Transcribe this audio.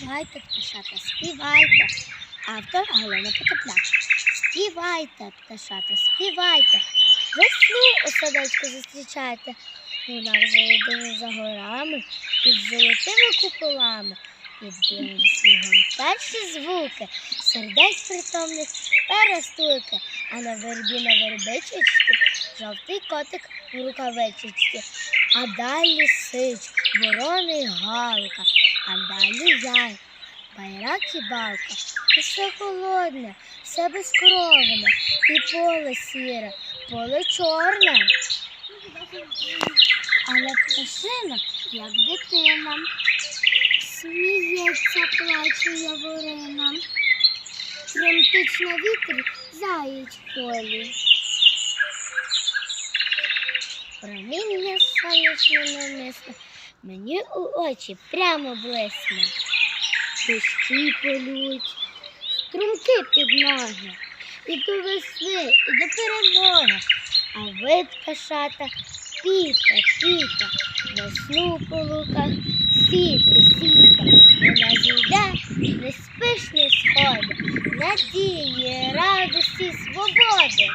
Співайте, пташата, співайте. Автор Галина Потопляк. Співайте, пташата, співайте. Весну у садочку зустрічайте. Вона вже йде за горами, під золотими куполами, під білим снігом перші звуки, сердець притомних перестуйки, а на вербі на вербичечці жовтий котик в рукавичечці, а далі сич, ворона й галка, а далі яй, байрак і балка. Усе холодне, все безкровне, і поле сіре, поле чорне. Але пташина, як дитина, сміється, плаче яворина, тремтить на вітрі заєць в полі. Проміння сонячне намисне, мені у очі прямо блисне. Дощі полють, струмки під ноги, і до весни, і до перемоги. А ви, пташата, піте, піте, весну по луках, сіте, сіте, вона зійде, не спиш, не сходи, надії, радості, свободи.